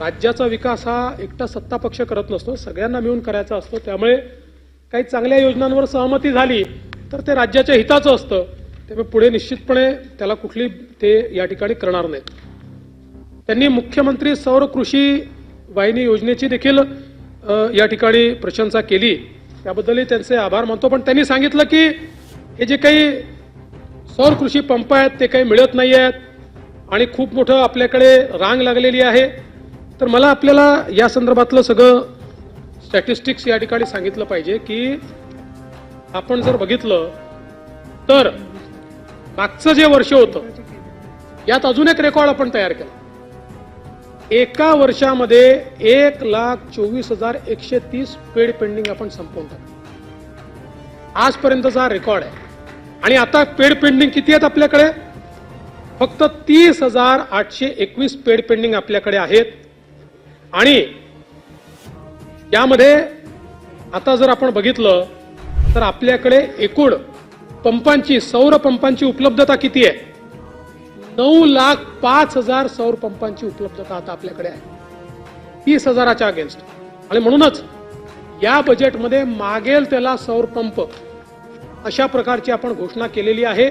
राज्याचा विकास हा एकटा सत्ता पक्ष करत नसतो सगळ्यांना मिळून करायचा असतो. त्यामुळे काही चांगल्या योजनांवर सहमती झाली तर ते राज्याच्या हिताचं असतं. त्यामुळे पुढे निश्चितपणे त्याला कुठली ते या ठिकाणी करणार नाहीत. त्यांनी मुख्यमंत्री सौर कृषी वाहिनी योजनेची देखील या ठिकाणी प्रशंसा केली. त्याबद्दलही त्यांचे आभार मानतो. पण त्यांनी सांगितलं की हे जे काही सौर कृषी पंप आहेत ते काही मिळत नाही आहेत आणि खूप मोठं आपल्याकडे रांग लागलेली आहे. तर मला आपल्याला या संदर्भातलं सगळं स्टॅटिस्टिक्स या ठिकाणी सांगितलं पाहिजे की आपण जर बघितलं तर मागचं जे वर्ष होतं यात अजून एक रेकॉर्ड आपण तयार केला. एका वर्षामध्ये एक लाख चोवीस हजार एकशे तीस पेड पेंडिंग आपण संपवून टाकलं. आजपर्यंतचा रेकॉर्ड आहे. आणि आता पेड पेंडिंग किती आहेत आपल्याकडे? फक्त तीस हजार आठशे एकवीस पेड पेंडिंग आपल्याकडे आहेत. आणि यामध्ये आता जर आपण बघितलं तर आपल्याकडे एकूण पंपांची सौर पंपांची उपलब्धता किती आहे? नऊ लाख पाच हजार सौर पंपांची उपलब्धता आता आपल्याकडे आहे. तीस हजाराच्या अगेन्स्ट आणि म्हणूनच या बजेटमध्ये मागेल त्याला सौर पंप अशा प्रकारची आपण घोषणा केलेली आहे.